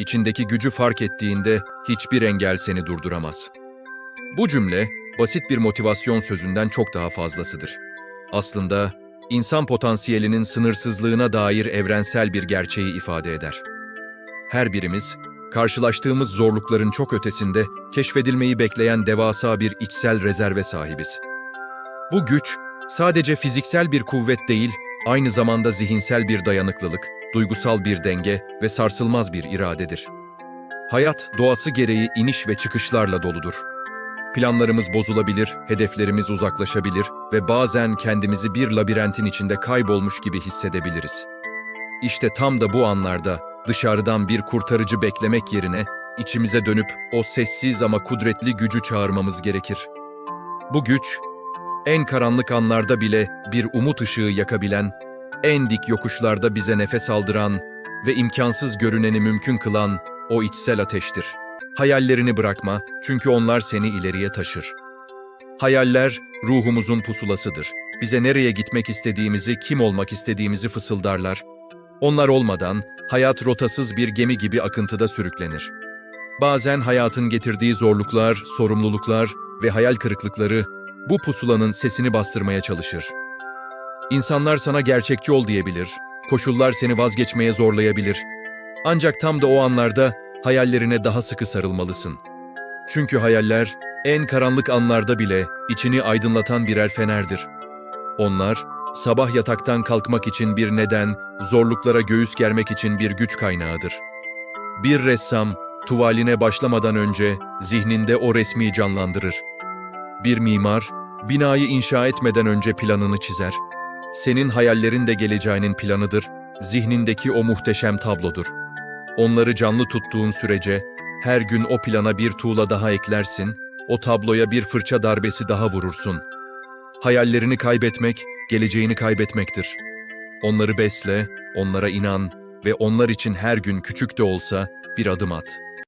İçindeki gücü fark ettiğinde hiçbir engel seni durduramaz. Bu cümle basit bir motivasyon sözünden çok daha fazlasıdır. Aslında insan potansiyelinin sınırsızlığına dair evrensel bir gerçeği ifade eder. Her birimiz karşılaştığımız zorlukların çok ötesinde keşfedilmeyi bekleyen devasa bir içsel rezerve sahibiz. Bu güç sadece fiziksel bir kuvvet değil, aynı zamanda zihinsel bir dayanıklılık, duygusal bir denge ve sarsılmaz bir iradedir. Hayat doğası gereği iniş ve çıkışlarla doludur. Planlarımız bozulabilir, hedeflerimiz uzaklaşabilir ve bazen kendimizi bir labirentin içinde kaybolmuş gibi hissedebiliriz. İşte tam da bu anlarda dışarıdan bir kurtarıcı beklemek yerine içimize dönüp o sessiz ama kudretli gücü çağırmamız gerekir. Bu güç, en karanlık anlarda bile bir umut ışığı yakabilen, en dik yokuşlarda bize nefes aldıran ve imkansız görüneni mümkün kılan o içsel ateştir. Hayallerini bırakma çünkü onlar seni ileriye taşır. Hayaller ruhumuzun pusulasıdır. Bize nereye gitmek istediğimizi, kim olmak istediğimizi fısıldarlar. Onlar olmadan hayat rotasız bir gemi gibi akıntıda sürüklenir. Bazen hayatın getirdiği zorluklar, sorumluluklar ve hayal kırıklıkları bu pusulanın sesini bastırmaya çalışır. İnsanlar sana gerçekçi ol diyebilir, koşullar seni vazgeçmeye zorlayabilir. Ancak tam da o anlarda hayallerine daha sıkı sarılmalısın. Çünkü hayaller en karanlık anlarda bile içini aydınlatan birer fenerdir. Onlar sabah yataktan kalkmak için bir neden, zorluklara göğüs germek için bir güç kaynağıdır. Bir ressam tuvaline başlamadan önce zihninde o resmi canlandırır. Bir mimar binayı inşa etmeden önce planını çizer. Senin hayallerin de geleceğinin planıdır, zihnindeki o muhteşem tablodur. Onları canlı tuttuğun sürece her gün o plana bir tuğla daha eklersin, o tabloya bir fırça darbesi daha vurursun. Hayallerini kaybetmek, geleceğini kaybetmektir. Onları besle, onlara inan ve onlar için her gün küçük de olsa bir adım at.''